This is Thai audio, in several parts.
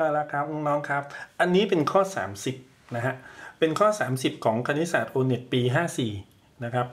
เอาละครับน้องครับ อันนี้เป็นข้อ 30นะฮะเป็นข้อ 30 ของคณิตศาสตร์โอเน็ตปี 54 นะครับ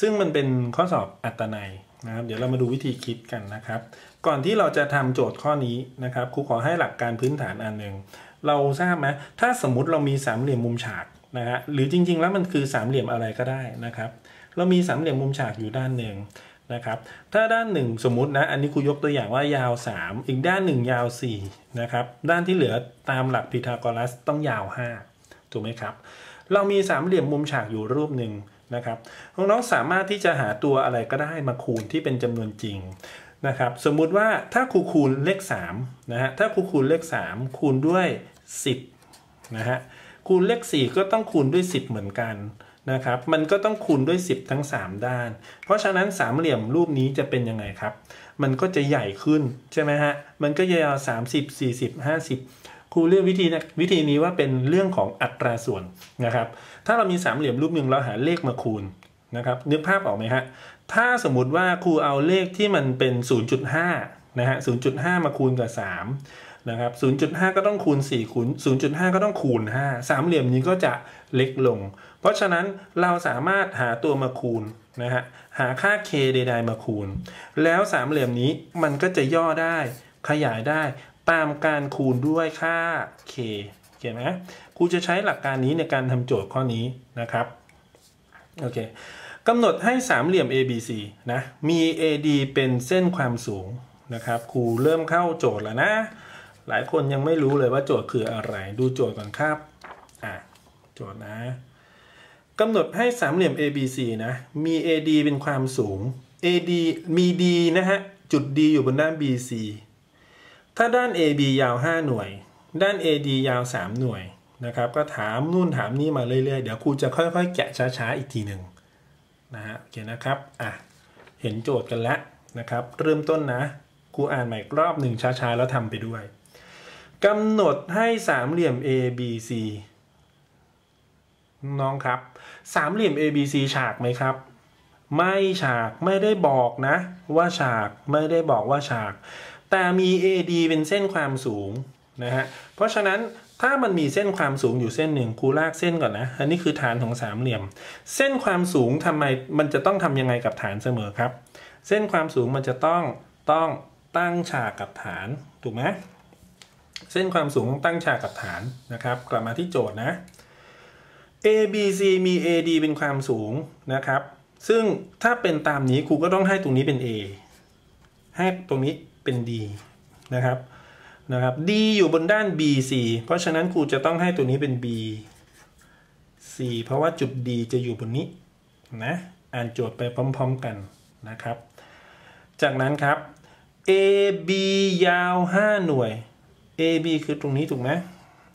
ซึ่งมันเป็นข้อสอบอัตนัยนะครับเดี๋ยวเรามาดูวิธีคิดกันนะครับ ก่อนที่เราจะทำโจทย์ข้อนี้นะครับครูขอให้หลักการพื้นฐานอันหนึ่งเราทราบไหมถ้าสมมุติเรามีสามเหลี่ยมมุมฉากนะฮะหรือจริง ๆ แล้วมันคือสามเหลี่ยมอะไรก็ได้นะครับ เรามีสามเหลี่ยมมุมฉากอยู่ด้านหนึ่ง นะครับ ถ้าด้านหนึ่งสมมุตินะ อันนี้ครูยกตัวอย่างว่ายาว 3 อีกด้านหนึ่งยาว4นะครับ ด้านที่เหลือตามหลักพีทาโกรัสต้องยาว 5 ถูกไหมครับ เรามีสามเหลี่ยมมุมฉากอยู่รูปหนึ่งนะครับ น้องๆสามารถที่จะหาตัวอะไรก็ได้มาคูณที่เป็นจำนวนจริงนะครับ สมมุติว่าถ้าครูคูณเลข3นะฮะ ถ้าครูคูณเลข 3 คูณด้วย 10นะฮะ คูณเลข 4 ก็ต้องคูณด้วย 10 เหมือนกัน นะครับ มันก็ต้องคูณด้วย 10 ทั้ง 3 ด้าน เพราะฉะนั้นสามเหลี่ยมรูปนี้จะเป็นยังไงครับ มันก็จะใหญ่ขึ้นใช่ไหมฮะ มันก็ยาว30 40 50 ครูเรียกวิธีนะวิธีนี้ว่าเป็นเรื่องของอัตราส่วนนะครับ ถ้าเรามีสามเหลี่ยมรูปหนึ่งเราหาเลขมาคูณนะครับ นึกภาพออกไหมฮะ ถ้าสมมุติว่าครูเอาเลขที่มันเป็น 0.5นะฮะ0.5 มาคูณกับ 3 นะครับ 0.5 ก็ต้องคูณ 4 คูณ 0.5 ก็ต้องคูณ 5 สามเหลี่ยมนี้ก็จะเล็กลง เพราะฉะนั้นเราสามารถหาตัวมาคูณนะฮะ หาค่า k ใดๆมาคูณ แล้วสามเหลี่ยมนี้มันก็จะย่อได้ ขยายได้ ตามการคูณด้วยค่า k โอเคไหมครูจะใช้หลักการนี้ในการทำโจทย์ข้อนี้นะครับ โอเคกำหนดให้สามเหลี่ยม ABC นะ มี AD เป็นเส้นความสูงนะครับ ครูเริ่มเข้าโจทย์แล้วนะ หลายคนยังไม่รู้เลยว่าโจทย์คืออะไร ดูโจทย์ก่อนครับ อะ โจทย์นะกำหนดให้สามเหลี่ยม ABC นะ มี AD เป็นความสูง AD มี D นะฮะ จุด D อยู่บนด้าน BC ถ้าด้าน AB ยาว 5 หน่วย ด้าน AD ยาว 3 หน่วยนะครับ ก็ถามนู่นถามนี่มาเรื่อยๆ เดี๋ยวครูจะค่อยๆ แกะช้าๆ อีกทีหนึ่งนะฮะ โอเคนะครับ อะ เห็นโจทย์กันแล้วนะครับ เริ่มต้นนะ ครูอ่านใหม่รอบหนึ่งช้าๆ แล้วทำไปด้วย กำหนดให้สามเหลี่ยม ABC น้องครับ สามเหลี่ยม ABC ฉากไหมครับ ไม่ฉากไม่ได้บอกนะ ว่าฉากไม่ได้บอกว่าฉาก แต่มี AD เป็นเส้นความสูงนะฮะเพราะฉะนั้นถ้ามันมีเส้นความสูงอยู่เส้นหนึ่งครูลากเส้นก่อนนะอันนี้คือฐานของสามเหลี่ยม เส้นความสูงทำไมมันจะต้องทำยังไงกับฐานเสมอครับ เส้นความสูงมันจะต้องต้องตั้งฉากกับฐานถูกไหม เส้นความสูงต้องตั้งฉากกับฐานนะครับ กลับมาที่โจทย์นะ ABC มี AD เป็นความสูงนะครับ ซึ่งถ้าเป็นตามนี้ครูก็ต้องให้ตรงนี้เป็น A ให้ตรงนี้เป็น D นะครับนะครับ D อยู่บนด้าน BC เพราะฉะนั้นครูจะต้องให้ตัวนี้เป็น B C เพราะว่าจุด D จะอยู่บนนี้นะอ่านโจทย์ไปพร้อม ๆกันนะครับ จากนั้นครับ AB ยาว 5 หน่วย AB คือตรงนี้ถูกไหม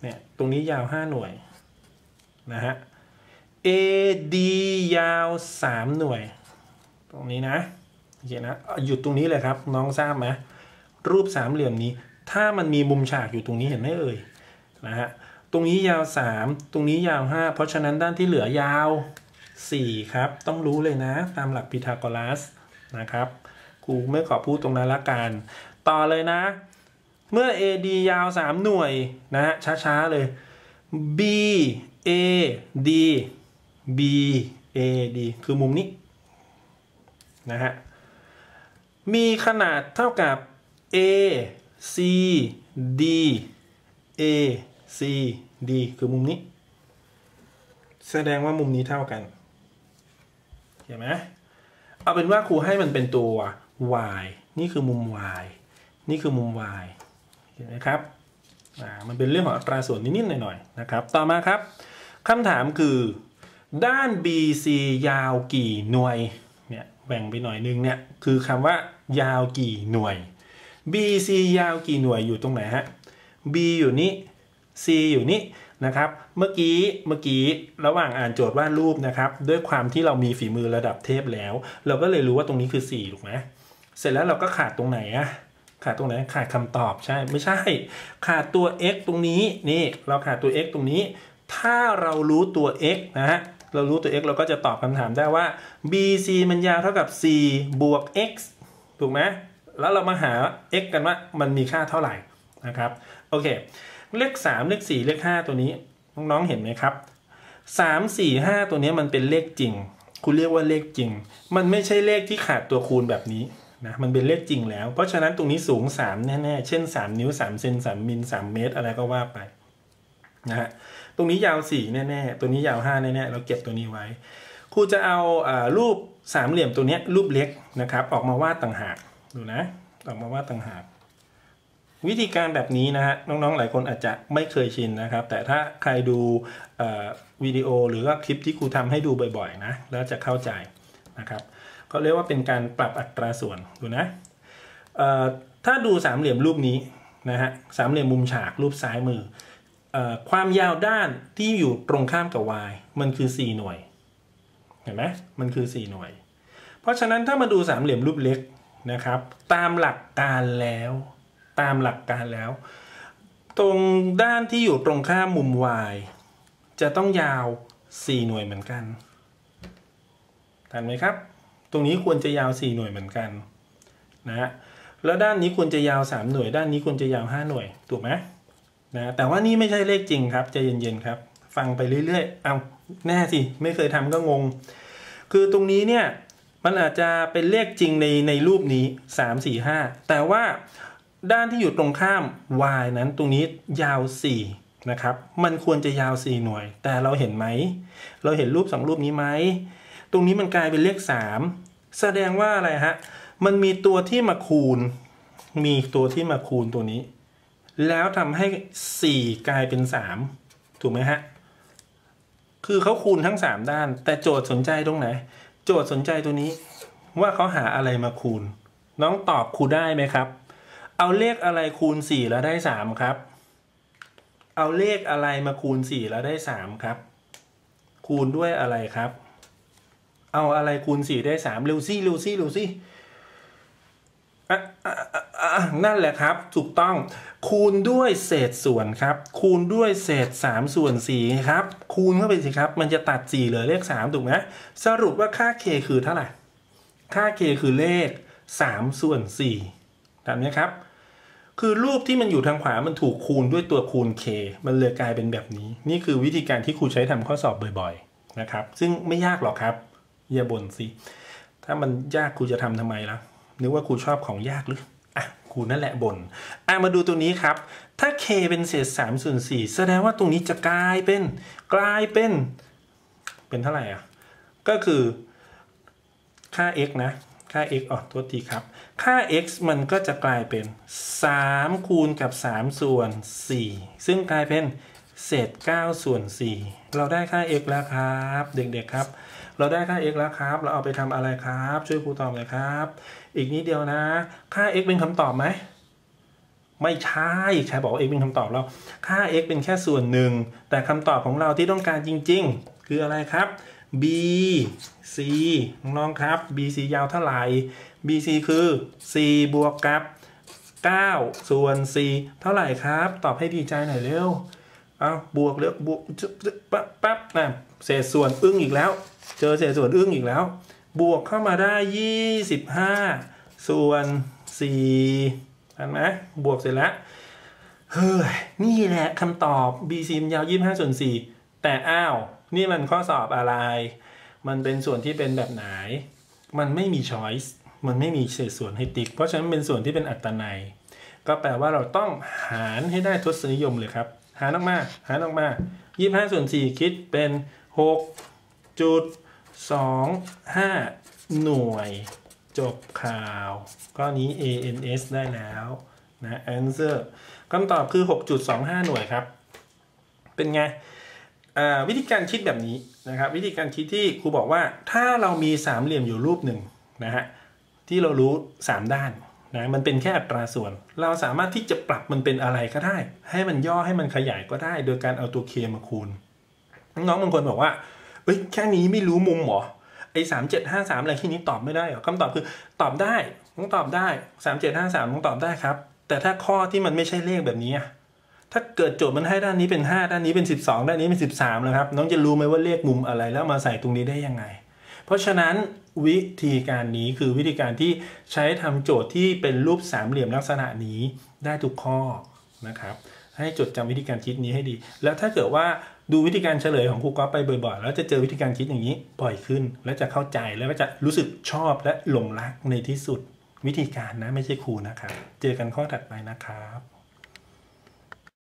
เนี่ย ตรงนี้ยาว 5 หน่วย นะฮะ AD ยาว 3 หน่วย ตรงนี้นะโอเคนะหยุดตรงนี้เลยครับ น้องทราบไหมรูปสามเหลี่ยมนี้ ถ้ามันมีมุมฉากอยู่ตรงนี้เห็นไหมเอ่ยนะฮะตรงนี้ยาว 3 ตรงนี้ยาว 5 เพราะฉะนั้นด้านที่เหลือยาว 4 ครับ ต้องรู้เลยนะ ตามหลักพีทาโกรัสนะครับครูไม่ขอพูดตรงนั้นละกัน ต่อเลยนะ เมื่อ AD ยาว 3 หน่วยนะฮะช้าๆเลย B A D B A D คือมุมนี้นะฮะมีขนาดเท่ากับ A C D A C D คือมุมนี้ แสดงว่ามุมนี้เท่ากันเห็นไหมเอาเป็นว่าครูให้มันเป็นตัว y นี่คือมุม y นี่คือมุม y เห็นไหมครับอ่ามันเป็นเรื่องของอัตราส่วนนิดๆหน่อยๆนะครับ ต่อมาครับคำถามคือ ด้าน BC ยาวกี่หน่วยเนี่ยแบ่งไปหน่อยนึงเนี่ยคือคำว่ายาวกี่หน่วย BC ยาวกี่หน่วยอยู่ตรงไหนฮะ B อยู่นี้ C อยู่นี้นะครับ เมื่อกี้เมื่อกี้ระหว่างอ่านโจทย์วาดรูปนะครับ ด้วยความที่เรามีฝีมือระดับเทพแล้ว เราก็เลยรู้ว่าตรงนี้คือ 4 ถูกไหมเสร็จแล้วเราก็ขาดตรงไหนอะ ขาดตรงไหนขาดคำตอบใช่ไม่ใช่ ขาดตัว x ตรงนี้นี่เราขาดตัว x ตรงนี้ ถ้าเรารู้ตัว x นะฮะเรารู้ตัว x เราก็จะตอบคำถามได้ว่า bc มันยาวเท่ากับ c บวก x ถูกไหมแล้วเรามาหา x กันว่ามันมีค่าเท่าไหร่นะครับโอเคเลขสามเลขสี่เลขห้าตัวนี้น้องๆเห็นไหมครับสามสี่ห้าตัวนี้มันเป็นเลขจริง คุณเรียกว่าเลขจริง มันไม่ใช่เลขที่ขาดตัวคูณแบบนี้ นะมันเป็นเลขจริงแล้ว เพราะฉะนั้นตรงนี้สูง 3 แน่ๆ เช่น 3 นิ้ว 3 เซน3มิล3 เมตร อะไรก็ว่าไปนะฮะตรงนี้ยาว 4 แน่ๆ ตัวนี้ยาว 5 แน่ๆ เราเก็บตัวนี้ไว้ ครูจะเอาอารูปสามเหลี่ยมตัวนี้รูปเล็กนะครับ ออกมาวาดต่างหากดูนะ ออกมาวาดต่างหาก วิธีการแบบนี้นะฮะน้องๆหลายคนอาจจะไม่เคยชินนะครับ แต่ถ้าใครดูวิดีโอหรือว่าคลิปที่ครูทำให้ดูบ่อยๆนะแล้วจะเข้าใจนะครับ เขาเรียกว่าเป็นการปรับอัตราส่วนดูนะถ้าดูสามเหลี่ยมรูปนี้นะฮะสามเหลี่ยมมุมฉากรูปซ้ายมืออความยาวด้านที่อยู่ตรงข้ามกับ y มันคือ 4 หน่วย เห็นไหมมันคือ 4 หน่วย เพราะฉะนั้นถ้ามาดูสามเหลี่ยมรูปเล็กนะครับ ตามหลักการแล้ว ตามหลักการแล้ว ตรงด้านที่อยู่ตรงข้ามมุม y จะต้องยาว 4 หน่วยเหมือนกันทันไหมครับ ตรงนี้ควรจะยาว 4 หน่วยเหมือนกันนะฮะแล้วด้านนี้ควรจะยาว 3 หน่วย ด้านนี้ควรจะยาว 5 หน่วยถูกไหมนะแต่ว่านี่ไม่ใช่เลขจริงครับใจเย็นๆครับ ฟังไปเรื่อยๆเอาแน่สิไม่เคยทำก็งง คือตรงนี้เนี่ยมันอาจจะเป็นเลขจริงในในรูปนี้ 3 4 5 แต่ว่าด้านที่อยู่ตรงข้าม y นั้นตรงนี้ยาว 4 นะครับ มันควรจะยาว 4 หน่วย แต่เราเห็นไหม เราเห็นรูป 2 รูปนี้ไหม ตรงนี้มันกลายเป็นเลข 3 แสดงว่าอะไรฮะ มันมีตัวที่มาคูณ มีตัวที่มาคูณตัวนี้ แล้วทำให้ 4 กลายเป็น 3 ถูกไหมฮะ คือเขาคูณทั้ง 3 ด้าน แต่โจทย์สนใจตรงไหน โจทย์สนใจตัวนี้ ว่าเขาหาอะไรมาคูณ น้องตอบครูได้ไหมครับ เอาเลขอะไรคูณ 4 แล้วได้ 3 ครับเอาเลขอะไรมาคูณ 4 แล้วได้ 3 ครับ คูณด้วยอะไรครับ เอาอะไรคูณสี่ได้สามเร็วซี่เร็วซี่เร็วซี่นั่นแหละครับ ถูกต้อง คูณด้วยเศษส่วนครับ คูณด้วยเศษ 3 ส่วน4ครับ คูณเข้าไปสิครับ มันจะตัด 4 เหลือเลข 3 ถูกไหมสรุปว่าค่า k คือเท่าไหร่ ค่า k คือเลข 3 ส่วน4ตามนี้ครับ คือรูปที่มันอยู่ทางขวา มันถูกคูณด้วยตัวคูณ k มันเลยกลายเป็นแบบนี้ นี่คือวิธีการที่ครูใช้ทำข้อสอบบ่อยๆ นะครับ ซึ่งไม่ยากหรอกครับ อย่าบ่นสิ ถ้ามันยากครูจะทำทำไมล่ะ นึกว่าครูชอบของยากหรือ อะครูนั่นแหละบน่น อะมาดูตัวนี้ครับ ถ้า k เป็นเศษ3ส่วน4แสดงว่าตรงนี้จะกลายเป็น กลายเป็น เป็นเท่าไหร่อะ ก็คือค่า x นะ ค่า x อ๋อตัวทีครับ ค่า x มันก็จะกลายเป็น 3 คูณกับ 3 ส่วน 4 ซึ่งกลายเป็น เศษ9ส่วน4เราได้ค่า x แล้วครับ เด็กๆครับ เราได้ค่า x แล้วครับ เราเอาไปทำอะไรครับ ช่วยครูตอบเลยครับ อีกนิดเดียวนะ ค่า x เป็นคำตอบไหมไม่ใช่ใครบอกว่า x เป็นคำตอบเรา ค่า x เป็นแค่ส่วนหนึ่ง แต่คำตอบของเราที่ต้องการจริง ๆ คืออะไรครับ b c น้องๆครับ b c ยาวเท่าไหร่ b c คือ4บวกกับ9ส่วน4เท่าไหร่ครับ ตอบให้ดีใจหน่อยเร็ว เอาบวกเร็วบวกปั๊บปั๊บนะเศษส่วนอึ้งอีกแล้ว เจอเศษส่วนอึ้งอีกแล้ว บวกเข้ามาได้25ส่วน4เห็นไหมบวกเสร็จแล้วเฮ้ยนี่แหละคำตอบ BC มันยาว25ส่วน4แต่อ้าว นี่มันข้อสอบอะไร มันเป็นส่วนที่เป็นแบบไหน มันไม่มี choice มันไม่มีเศษส่วนให้ติ๊ก เพราะฉะนั้นเป็นส่วนที่เป็นอัตนัย ก็แปลว่าเราต้องหารให้ได้ทศนิยมเลยครับ หารออกมา หารออกมา 25 ส่วน 4 คิดเป็น6จุดสองห้าหน่วย จบข่าวก้อนนี้ ANS ได้แล้วนะ answer คำตอบคือ 6.25 หน่วยครับ เป็นไง วิธีการคิดแบบนี้นะครับ วิธีการคิดที่ครูบอกว่าถ้าเรามีสามเหลี่ยมอยู่รูปหนึ่งนะฮะที่เรารู้ 3 ด้าน นะมันเป็นแค่อัตราส่วน เราสามารถที่จะปรับมันเป็นอะไรก็ได้ ให้มันย่อให้มันขยายก็ได้ โดยการเอาตัวเคมาคูณ น้องบางคนบอกว่าเอ้ยแค่นี้ไม่รู้มุมหรอไอ้สามเจ็ดห้าสามอะไรที่นี้ตอบไม่ได้หรอคำตอบคือตอบได้ต้องตอบได้สามเจ็ดห้าสามต้องตอบได้ครับ แต่ถ้าข้อที่มันไม่ใช่เลขแบบนี้ถ้าเกิดโจทย์มันให้ด้านนี้เป็นห้าด้านนี้เป็นสิบสองด้านนี้เป็นสิบสามแล้วครับ น้องจะรู้ไหมว่าเลขมุมอะไรแล้วมาใส่ตรงนี้ได้ยังไง เพราะฉะนั้นวิธีการนี้คือวิธีการที่ใช้ทำโจทย์ที่เป็นรูปสามเหลี่ยมลักษณะนี้ได้ทุกข้อนะครับ ให้จดจำวิธีการคิดนี้ให้ดี แล้วถ้าเกิดว่าดูวิธีการเฉลยของครูก๊อฟไปบ่อยๆ แล้วจะเจอวิธีการคิดอย่างนี้บ่อยขึ้น แล้วจะเข้าใจแล้วก็จะรู้สึกชอบและหลงรักในที่สุดวิธีการนะไม่ใช่ครูนะครับ เจอกันข้อถัดไปนะครับ